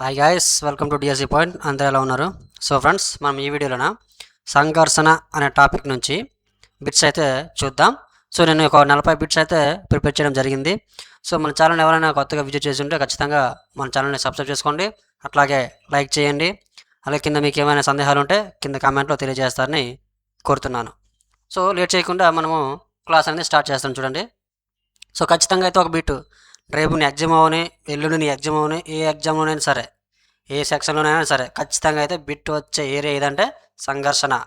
Hi guys welcome to DSC point అందరూ ఎలా ఉన్నారు? సో ఫ్రెండ్స్ మనం ఈ వీడియోలోన సంఘర్షణ అనే టాపిక్ నుంచి బిట్స్ అయితే చూద్దాం. సో నేను ఒక నలభై బిట్స్ అయితే ప్రిపేర్ చేయడం జరిగింది. సో మన ఛానల్ ఎవరైనా కొత్తగా విజిట్ చేసి ఉంటే ఖచ్చితంగా మన ఛానల్ని సబ్స్క్రైబ్ చేసుకోండి. అట్లాగే లైక్ చేయండి. అలాగే కింద మీకు ఏమైనా సందేహాలు ఉంటే కింద కామెంట్లో తెలియజేస్తారని కోరుతున్నాను. సో లేట్ చేయకుండా మనము క్లాస్ అనేది స్టార్ట్ చేస్తాం చూడండి. సో ఖచ్చితంగా అయితే ఒక బిట్ రేపు నీ ఎగ్జామ్ అవని ఎల్లుండి నీ ఎగ్జామ్ అవని ఏ ఎగ్జామ్లోనైనా సరే ఏ సెక్షన్లోనైనా సరే ఖచ్చితంగా అయితే బిట్ వచ్చే ఏరియా ఏదంటే సంఘర్షణ.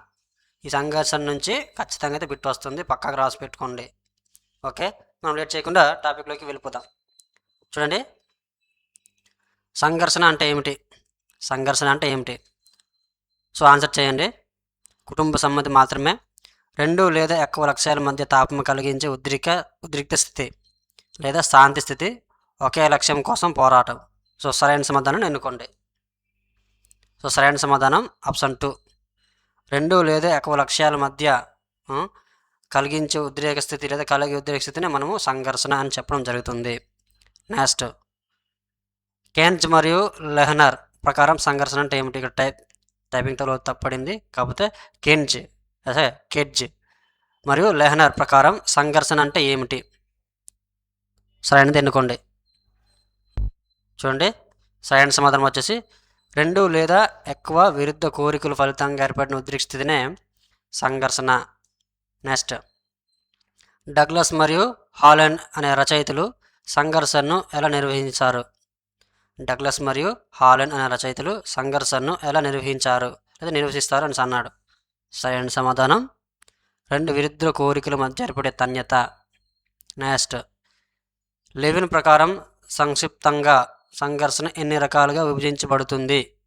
ఈ సంఘర్షణ నుంచి ఖచ్చితంగా అయితే బిట్ వస్తుంది. పక్కకు రాసి పెట్టుకోండి. ఓకే? మనం లేట్ చేయకుండా టాపిక్లోకి వెళ్ళిపోతాం చూడండి. సంఘర్షణ అంటే ఏమిటి? సంఘర్షణ అంటే ఏమిటి? సో ఆన్సర్ చేయండి. కుటుంబ సమ్మతి మాత్రమే. రెండు లేదా ఎక్కువ లక్ష్యాల మధ్య తాపం కలిగించే ఉద్రిక ఉద్రిక్త స్థితి. లేదా శాంతి స్థితి ఒకే లక్ష్యం కోసం పోరాటం. సో సరైన సమాధానం ఎన్నుకోండి. సో సరైన సమాధానం ఆప్షన్ టూ. రెండు లేదా ఎక్కువ లక్ష్యాల మధ్య కలిగించే ఉద్రేక స్థితి లేదా కలిగే ఉద్రేక స్థితిని మనము సంఘర్షణ అని చెప్పడం జరుగుతుంది. నెక్స్ట్. కేన్స్ మరియు లెహనర్ ప్రకారం సంఘర్షణ అంటే ఏమిటి? ఇక్కడ టైప్ టైపింగ్తో తప్పడింది. కాకపోతే కెంజ్ అదే కెడ్జ్. మరియు లెహనర్ ప్రకారం సంఘర్షణ అంటే ఏమిటి? సరైనది ఎన్నుకోండి. చూడండి సరైన సమాధానం వచ్చేసి రెండు లేదా ఎక్కువ విరుద్ధ కోరికల ఫలితంగా ఏర్పడిన ఉద్రిక్ స్థితినే సంఘర్షణ. నెక్స్ట్ డగ్లస్ మరియు హాలండ్ అనే రచయితలు సంఘర్షణను ఎలా నిర్వహించారు? డగ్లస్ మరియు హాలండ్ అనే రచయితలు సంఘర్షణను ఎలా నిర్వహించారు లేదా నిర్వహిస్తారు అని అన్నాడు. సరైన సమాధానం రెండు విరుద్ధ కోరికల మధ్య ఏర్పడే తన్యత. నెక్స్ట్ లెవిన్ ప్రకారం సంక్షిప్తంగా సంఘర్షణ ఎన్ని రకాలుగా విభజించబడుతుంది?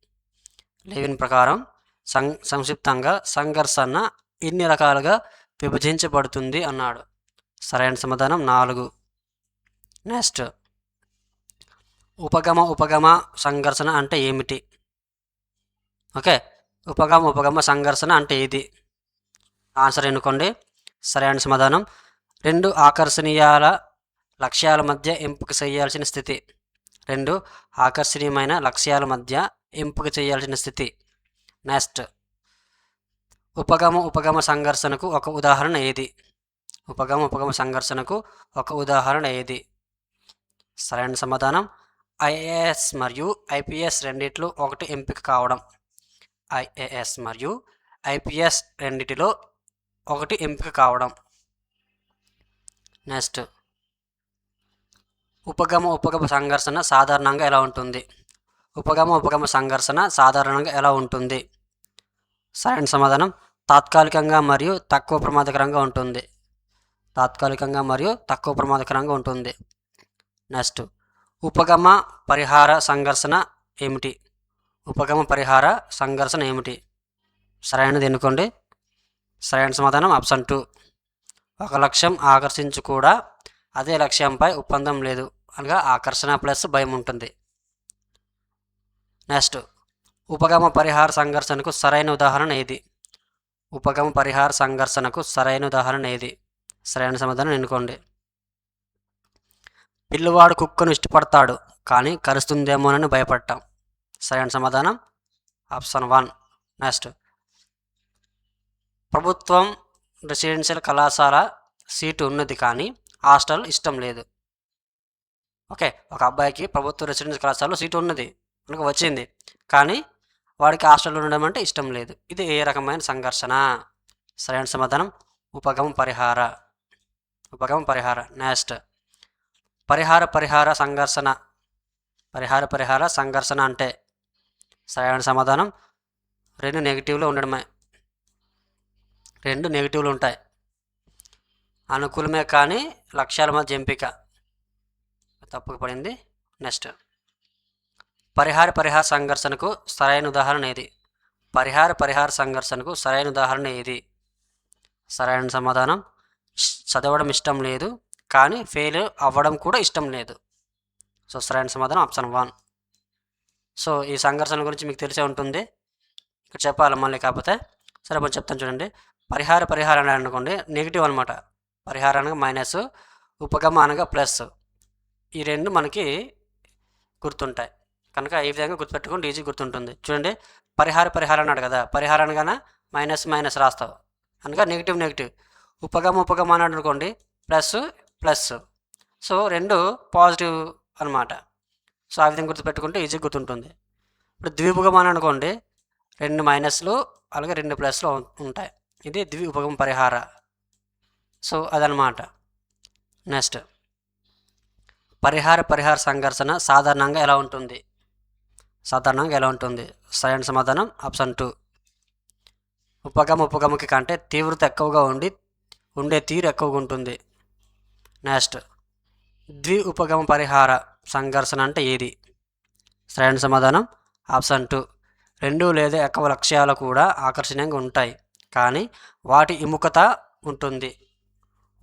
లెవిన్ ప్రకారం సం సంక్షిప్తంగా సంఘర్షణ ఎన్ని రకాలుగా విభజించబడుతుంది అన్నాడు. సరైన సమాధానం నాలుగు. నెక్స్ట్. ఉపగమ ఉపగమ సంఘర్షణ అంటే ఏమిటి? ఓకే. ఉపగమ ఉపగమ సంఘర్షణ అంటే ఇది ఆన్సర్ ఎన్నుకోండి. సరైన సమాధానం. రెండు ఆకర్షణీయాల లక్ష్యాల మధ్య ఎంపిక చేయాల్సిన స్థితి. రెండు ఆకర్షణీయమైన లక్ష్యాల మధ్య ఎంపిక చేయాల్సిన స్థితి. నెక్స్ట్ ఉపగమ ఉపగమ సంఘర్షణకు ఒక ఉదాహరణ ఏది? ఉపగమ ఉపగమ సంఘర్షణకు ఒక ఉదాహరణ ఏది? సరైన సమాధానం ఐఏఎస్ మరియు ఐపీఎస్ రెండిట్లో ఒకటి ఎంపిక కావడం. ఐఏఎస్ మరియు ఐపీఎస్ రెండిటిలో ఒకటి ఎంపిక కావడం. నెక్స్ట్ ఉపగమ ఉపగమ సంఘర్షణ సాధారణంగా ఎలా ఉంటుంది? ఉపగమ ఉపగమ సంఘర్షణ సాధారణంగా ఎలా ఉంటుంది? సరైన సమాధానం తాత్కాలికంగా మరియు తక్కువ ప్రమాదకరంగా ఉంటుంది. తాత్కాలికంగా మరియు తక్కువ ప్రమాదకరంగా ఉంటుంది. నెక్స్ట్ ఉపగమ పరిహార సంఘర్షణ ఏమిటి? ఉపగమ పరిహార సంఘర్షణ ఏమిటి? సరైనది ఎన్నుకోండి. సరైన సమాధానం ఆప్షన్ టూ. ఒక లక్ష్యం ఆకర్షించు కూడా అదే లక్ష్యంపై ఒప్పందం లేదు. అనగా ఆకర్షణ ప్లస్ భయం ఉంటుంది. నెక్స్ట్. ఉపగమ పరిహార సంఘర్షణకు సరైన ఉదాహరణ ఏది? ఉపగమ పరిహార సంఘర్షణకు సరైన ఉదాహరణ ఏది? సరైన సమాధానం ఎన్నుకోండి. పిల్లవాడు కుక్కను ఇష్టపడతాడు కానీ కరుస్తుందేమోనని భయపడటం. సరైన సమాధానం? Option one. నెక్స్ట్. ప్రభుత్వం రెసిడెన్షియల్ కళాశాల సీటు ఉన్నది కానీ హాస్టల్ ఇష్టం లేదు. ఓకే ఒక అబ్బాయికి ప్రభుత్వ రెసిడెన్షియల్ కళాశాలలో సీటు ఉన్నది మనకు వచ్చింది. కానీ వాడికి హాస్టల్లో ఉండడం అంటే ఇష్టం లేదు. ఇది ఏ రకమైన సంఘర్షణ? సరైన సమాధానం ఉపగమ పరిహార. ఉపగమ పరిహార నెక్స్ట్ పరిహార పరిహార సంఘర్షణ. పరిహార పరిహార సంఘర్షణ అంటే సరైన సమాధానం రెండు నెగిటివ్లో ఉండడమే. రెండు నెగిటివ్లు ఉంటాయి. అనుకూలమే కానీ లక్ష్యాల మధ్య ఎంపిక. తప్పుకు పడింది. నెక్స్ట్. పరిహార పరిహార సంఘర్షణకు సరైన ఉదాహరణ ఏది? పరిహార పరిహార సంఘర్షణకు సరైన ఉదాహరణ ఏది? సరైన సమాధానం. చదవడం ఇష్టం లేదు. కానీ ఫెయిల్ అవ్వడం కూడా ఇష్టం లేదు. సో సరైన సమాధానం ఆప్షన్ వన్. సో ఈ సంఘర్షణ గురించి మీకు తెలిసే ఉంటుంది. ఇక్కడ చెప్పాలి మళ్ళీ కాకపోతే. సరే కొంచెం చెప్తాను చూడండి. పరిహార పరిహారం అనుకోండి. నెగిటివ్ అనమాట పరిహారానికి మైనస్ ఉపగమ అనగా ప్లస్. ఈ రెండు మనకి గుర్తుంటాయి. కనుక ఈ విధంగా గుర్తుపెట్టుకుంటే ఈజీ గుర్తుంటుంది. చూడండి పరిహార పరిహారం అన్నాడు కదా పరిహారం అనగానే మైనస్ మైనస్ రాస్తావు. అనగా నెగిటివ్ నెగిటివ్. ఉపగమ ఉపగమ అని అనుకోండి ప్లస్ ప్లస్. సో రెండు పాజిటివ్ అనమాట సో ఆ విధంగా గుర్తుపెట్టుకుంటే ఈజీ గుర్తుంటుంది. ఇప్పుడు ద్విభుగం అని అనుకోండి రెండు మైనస్లు అలాగే రెండు ప్లస్లు ఉంటాయి. ఇది ద్వి ఉపగమ పరిహార సో అదనమాట నెక్స్ట్. పరిహార పరిహార సంఘర్షణ సాధారణంగా ఎలా ఉంటుంది? సాధారణంగా ఎలా ఉంటుంది? సరైన సమాధానం ఆప్షన్ టూ. ఉపగమ ఉపగమకి కంటే తీవ్రత ఎక్కువగా ఉండి ఉండే తీరు ఎక్కువగా ఉంటుంది. నెక్స్ట్. ద్వి ఉపగమ పరిహార సంఘర్షణ అంటే ఏది? సరైన సమాధానం ఆప్షన్ టూ. రెండు లేదా ఎక్కువ లక్ష్యాలు కూడా ఆకర్షణీయంగా ఉంటాయి కానీ వాటి ఇముఖత ఉంటుంది.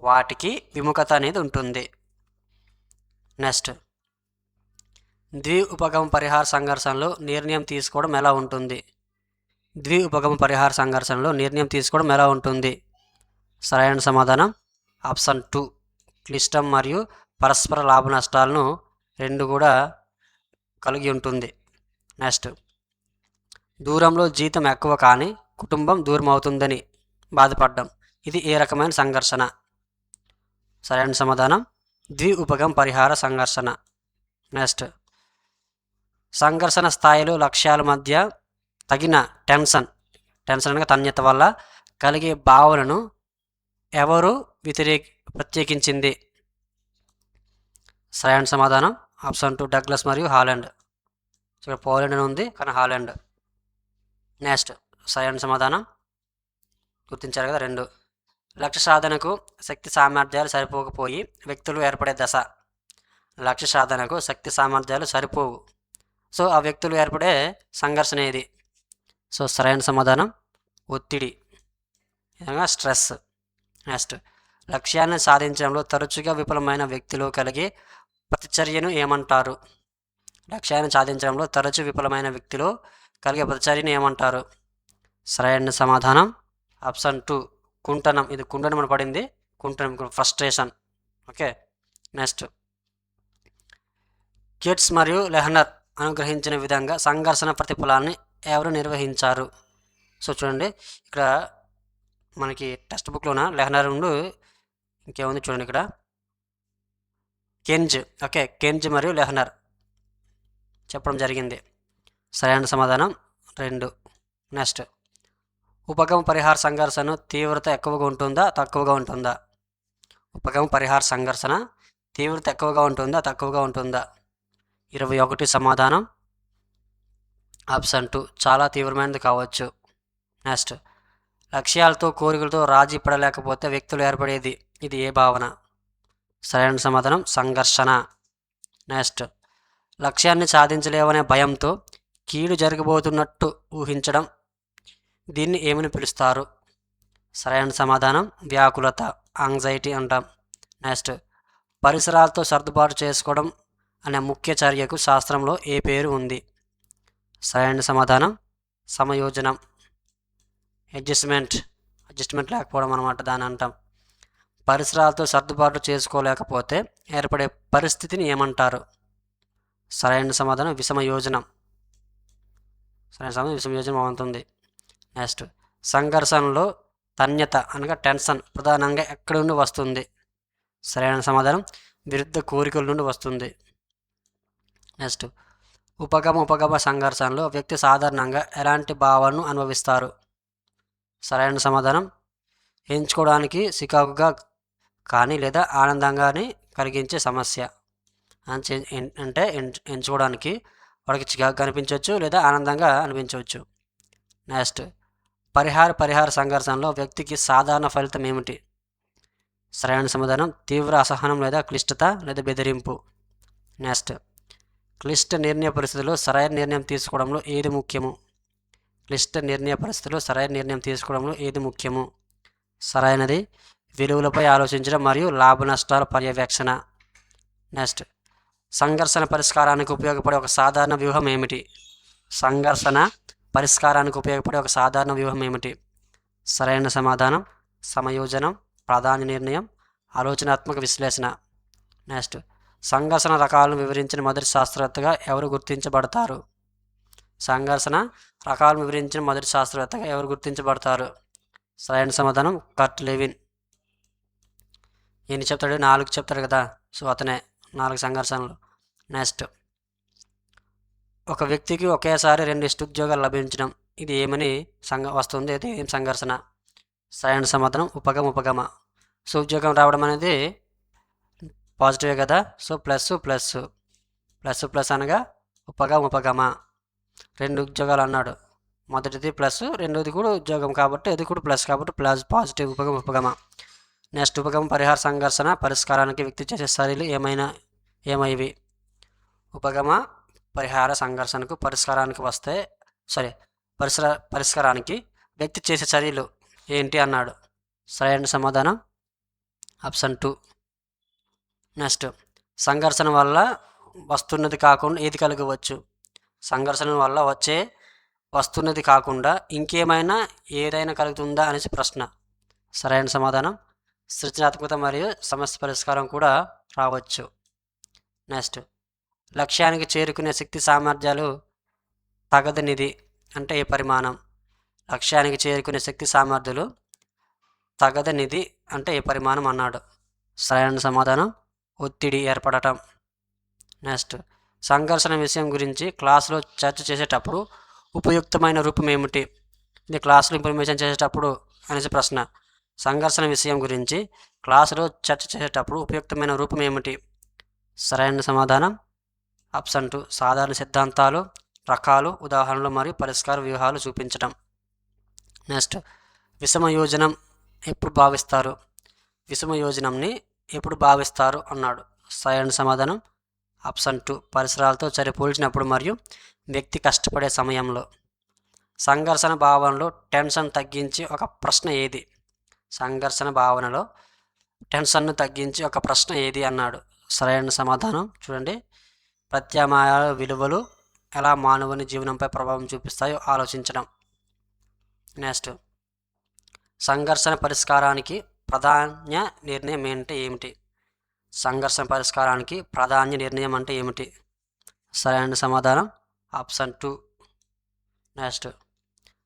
వాటికి విముఖత అనేది ఉంటుంది. నెక్స్ట్. ద్వి ఉపగమ పరిహార సంఘర్షణలో నిర్ణయం తీసుకోవడం ఎలా ఉంటుంది? ద్వి ఉపగమ పరిహార సంఘర్షణలో నిర్ణయం తీసుకోవడం ఎలా ఉంటుంది? సరైన సమాధానం? Option two. క్లిష్టం మరియు పరస్పర లాభ నష్టాలను రెండు కూడా కలిగి ఉంటుంది. నెక్స్ట్. దూరంలో జీతం ఎక్కువ కానీ కుటుంబం దూరం అవుతుందని బాధపడ్డం. ఇది ఏ రకమైన సంఘర్షణ? సరైన సమాధానం. ద్వి ఉపగం పరిహార సంఘర్షణ. నెక్స్ట్. సంఘర్షణ స్థాయిలు లక్ష్యాల మధ్య తగిన టెన్షన్. టెన్షన్ అనగా తన్యత వల్ల కలిగే భావనను ఎవరు వ్యతిరేక ప్రత్యేకించింది? సరైన సమాధానం. ఆప్షన్ టూ డగ్లస్ మరియు హాలండ్. ఇక్కడ పోలాండ్ అని ఉంది కానీ హాలండ్. నెక్స్ట్. సరైన సమాధానం. గుర్తించారు కదా రెండు. లక్ష్య సాధనకు శక్తి సామర్థ్యాలు సరిపోకపోయి వ్యక్తులు ఏర్పడే దశ. లక్ష్య సాధనకు శక్తి సామర్థ్యాలు సరిపోవు. సో ఆ వ్యక్తులు ఏర్పడే సంఘర్షణ ఏది? సో సరైన సమాధానం ఒత్తిడి. విధంగా స్ట్రెస్. నెక్స్ట్. లక్ష్యాన్ని సాధించడంలో తరచుగా విఫలమైన వ్యక్తిలో కలిగే ప్రతిచర్యను ఏమంటారు? లక్ష్యాన్ని సాధించడంలో తరచు విఫలమైన వ్యక్తిలో కలిగే ప్రతిచర్యను ఏమంటారు? సరైన సమాధానం ఆప్షన్ టూ. కుంటనం ఇది కుంటనం అని పడింది. కుంటనం ఫ్రస్ట్రేషన్. Okay next. కిట్స్ మరియు లెహనర్ అనుగ్రహించిన విధంగా సంఘర్షణ ప్రతిఫలాన్ని ఎవరు నిర్వహించారు? సో చూడండి ఇక్కడ మనకి టెక్స్ట్ బుక్లోన? లెహనర్ ఉండు ఇంకేముంది చూడండి ఇక్కడ. కెంజ్ ఓకే కెంజ్ మరియు లెహనర్. చెప్పడం జరిగింది. సరైన సమాధానం రెండు. నెక్స్ట్. ఉపగమ పరిహార సంఘర్షణ తీవ్రత ఎక్కువగా ఉంటుందా తక్కువగా ఉంటుందా? ఉపగమ పరిహార సంఘర్షణ తీవ్రత ఎక్కువగా ఉంటుందా తక్కువగా ఉంటుందా? ఇరవై ఒకటి సమాధానం. Option two. చాలా తీవ్రమైనది కావచ్చు. నెక్స్ట్. లక్ష్యాలతో కోరికలతో రాజీ పడలేకపోతే వ్యక్తులు ఏర్పడేది. ఇది ఏ భావన? సరైన సమాధానం. సంఘర్షణ. నెక్స్ట్. లక్ష్యాన్ని సాధించలేవనే భయంతో కీడు జరగబోతున్నట్టు ఊహించడం దీన్ని ఏమని పిలుస్తారు? సరైన సమాధానం వ్యాకులత యాంగ్జైటీ అంటాం. నెక్స్ట్ పరిసరాలతో సర్దుబాటు చేసుకోవడం అనే ముఖ్య చర్యకు శాస్త్రంలో ఏ పేరు ఉంది? సరైన సమాధానం సమయోజనం అడ్జస్ట్మెంట్ అడ్జస్ట్మెంట్ లేకపోవడం అనమాట దాని అంటాం. పరిసరాలతో సర్దుబాటు చేసుకోలేకపోతే ఏర్పడే పరిస్థితిని ఏమంటారు? సరైన సమాధానం విషమయోజనం. సరైన సమాధానం విషమయోజనం అవుతుంది. నెక్స్ట్. సంఘర్షణలో తన్యత అనగా టెన్షన్ ప్రధానంగా ఎక్కడి నుండి వస్తుంది? సరైన సమాధానం విరుద్ధ కోరికల నుండి వస్తుంది. నెక్స్ట్. ఉపగమ ఉపగమ సంఘర్షణలో వ్యక్తి సాధారణంగా ఎలాంటి భావాలను అనుభవిస్తారు? సరైన సమాధానం ఎంచుకోవడానికి సికాకుగా కానీ లేదా ఆనందంగాని కలిగించే సమస్య. అంటే ఎంచుకోవడానికి వాడికి చికాకు కనిపించవచ్చు లేదా ఆనందంగా అనిపించవచ్చు. నెక్స్ట్. పరిహార పరిహార సంఘర్షణలో వ్యక్తికి సాధారణ ఫలితం ఏమిటి? సరైన సమాధానం తీవ్ర అసహనం లేదా క్లిష్టత లేదా బెదిరింపు. నెక్స్ట్ క్లిష్ట నిర్ణయ పరిస్థితుల్లో సరైన నిర్ణయం తీసుకోవడంలో ఏది ముఖ్యము? క్లిష్ట నిర్ణయ పరిస్థితుల్లో సరైన నిర్ణయం తీసుకోవడంలో ఏది ముఖ్యము? సరైనది విలువలపై ఆలోచించడం మరియు లాభ నష్టాల పర్యవేక్షణ. నెక్స్ట్ సంఘర్షణ పరిష్కారానికి ఉపయోగపడే ఒక సాధారణ వ్యూహం ఏమిటి? సంఘర్షణ పరిష్కారానికి ఉపయోగపడే ఒక సాధారణ వ్యూహం ఏమిటి? సరైన సమాధానం సమయోజనం ప్రాధాన్య నిర్ణయం ఆలోచనాత్మక విశ్లేషణ. నెక్స్ట్ సంఘర్షణ రకాలను వివరించిన మొదటి శాస్త్రవేత్తగా ఎవరు గుర్తించబడతారు? సంఘర్షణ రకాలను వివరించిన మొదటి శాస్త్రవేత్తగా ఎవరు గుర్తించబడతారు? సరైన సమాధానం కర్ట్ లెవిన్. ఎన్ని చెప్తాడు? నాలుగు చెప్తాడు కదా? సో అతనే. నాలుగు సంఘర్షణలు. నెక్స్ట్ ఒక వ్యక్తికి ఒకేసారి రెండు ఇష్టోద్యోగాలు లభించడం ఇది ఏమని సంఘ వస్తుంది. ఇది ఏం సంఘర్షణ? సరైన సమాధానం ఉపగమ ఉపగమ. సో ఉద్యోగం రావడం అనేది పాజిటివే కదా? So plus plus plus plus అనగా ఉపగమ ఉపగమ. రెండు ఉద్యోగాలు అన్నాడు. మొదటిది ప్లస్ రెండోది కూడా ఉద్యోగం కాబట్టి అది కూడా ప్లస్ కాబట్టి ప్లస్ పాజిటివ్ ఉపగమ ఉపగమ. నెక్స్ట్ ఉపగమ పరిహార సంఘర్షణ పరిష్కారానికి వ్యక్తి చేసే చర్యలు ఏమైనా ఏమైవి ఉపగమ పరిహార సంఘర్షణకు పరిష్కారానికి వస్తే సారీ పరిసర పరిష్కారానికి వ్యక్తి చేసే చర్యలు ఏంటి అన్నాడు. సరైన సమాధానం? Option two. నెక్స్ట్ సంఘర్షణ వల్ల వస్తున్నది కాకుండా ఏది కలగవచ్చు? సంఘర్షణ వల్ల వచ్చే వస్తున్నది కాకుండా ఇంకేమైనా ఏదైనా కలుగుతుందా అనేసి ప్రశ్న. సరైన సమాధానం? సృజనాత్మకత మరియు సమస్య పరిష్కారం కూడా రావచ్చు. నెక్స్ట్ లక్ష్యానికి చేరుకునే శక్తి సామర్థ్యాలు తగదనిది అంటే ఈ పరిమాణం? లక్ష్యానికి చేరుకునే శక్తి సామర్థ్యాలు తగదనిది అంటే ఈ పరిమాణం అన్నాడు. సరైన సమాధానం ఒత్తిడి ఏర్పడటం. నెక్స్ట్ సంఘర్షణ విషయం గురించి క్లాసులో చర్చ చేసేటప్పుడు ఉపయుక్తమైన రూపం ఏమిటి? ఇది క్లాసులో ఇన్ఫర్మేషన్ చేసేటప్పుడు అనేసి ప్రశ్న. సంఘర్షణ విషయం గురించి క్లాసులో చర్చ చేసేటప్పుడు ఉపయుక్తమైన రూపం ఏమిటి? సరైన సమాధానం అప్స్ అంటూ సాధారణ సిద్ధాంతాలు రకాలు ఉదాహరణలు మరియు పరిష్కార వ్యూహాలు చూపించడం నెక్స్ట్ విషమయోజనం ఎప్పుడు భావిస్తారు? విషమయోజనంని ఎప్పుడు భావిస్తారు? అన్నాడు. సరైన సమాధానం ఆప్షన్ టూ పరిసరాలతో సరిపోల్చినప్పుడు మరియు వ్యక్తి కష్టపడే సమయంలో. సంఘర్షణ భావనలో టెన్షన్ తగ్గించి ఒక ప్రశ్న ఏది? సంఘర్షణ భావనలో టెన్షన్ను తగ్గించి ఒక ప్రశ్న ఏది? అన్నాడు. సరైన సమాధానం చూడండి. ప్రత్యామ్నాయ విలువలు ఎలా మానవుని జీవనంపై ప్రభావం చూపిస్తాయో ఆలోచించడం. నెక్స్ట్ సంఘర్షణ పరిష్కారానికి ప్రాధాన్య నిర్ణయం అంటే ఏమిటి? సంఘర్షణ పరిష్కారానికి ప్రాధాన్య నిర్ణయం అంటే ఏమిటి? సరైన సమాధానం ఆప్షన్ టూ. నెక్స్ట్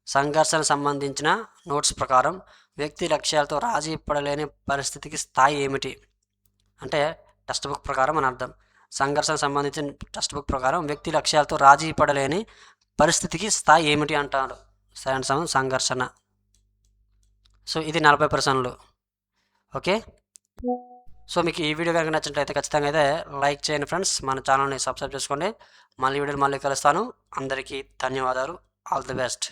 సంఘర్షణ సంబంధించిన నోట్స్ ప్రకారం వ్యక్తి లక్ష్యాలతో రాజీ పడలేని పరిస్థితికి స్థాయి ఏమిటి? అంటే టెక్స్ట్ బుక్ ప్రకారం అని అర్థం. సంఘర్షణ సంబంధించిన టెక్స్ట్ బుక్ ప్రకారం వ్యక్తి లక్ష్యాలతో రాజీ పడలేని పరిస్థితికి స్థాయి ఏమిటి అంటారు? సరైన సంఘర్షణ. సో ఇది నలభై ప్రశ్నలు. ఓకే? సో మీకు ఈ వీడియో కనుక నచ్చినట్లయితే ఖచ్చితంగా అయితే లైక్ చేయండి ఫ్రెండ్స్. మన ఛానల్ని సబ్స్క్రైబ్ చేసుకోండి. మళ్ళీ వీడియోలు మళ్ళీ కలుస్తాను. అందరికీ ధన్యవాదాలు. All the best.